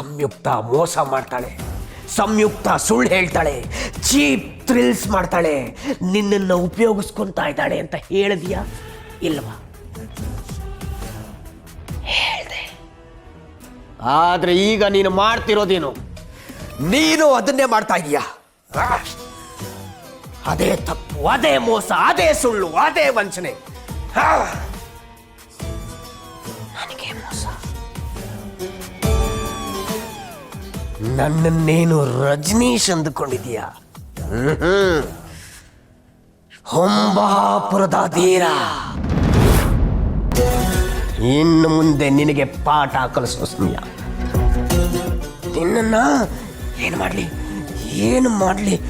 ಸಂಯುಕ್ತ ಮೋಸ ಮಾಡ್ತಾಳೆ. ಸಂಯುಕ್ತ ಸುಳ್ಳು ಹೇಳ್ತಾಳೆ. ಚೀಪ್ ಥ್ರಿಲ್ಸ್ ಮಾಡ್ತಾಳೆ. ನಿನ್ನನ್ನು ಉಪಯೋಗಿಸ್ಕೊತಾ ಇದ್ದಾಳೆ ಅಂತ ಹೇಳಿದ್ಯಾ? ಇಲ್ವಾ? ಆದ್ರೆ ಈಗ ನೀನು ಮಾಡ್ತಿರೋದೇನು? ನೀನು ಅದನ್ನೇ ಮಾಡ್ತಾ ಇದೀಯಾ ಅದೇ ತಪ್ಪು, ಅದೇ ಮೋಸ, ಅದೇ ಸುಳ್ಳು, ಅದೇ ವಂಚನೆ! ನನಗೆ ಮೋಸ ನನ್ನನ್ನೇನು ರಜನೀಶ್ ಅಂದುಕೊಂಡಿದೀಯ. ಹೊಂಬಾಪುರದ ಧೀರ ಇನ್ನು ಮುಂದೆ ನಿನಗೆ ಪಾಠ ಕಲಿಸೋ ಸಮಯ ನಿನ್ನ ಏನು ಮಾಡಲಿ ಏನು ಮಾಡಲಿ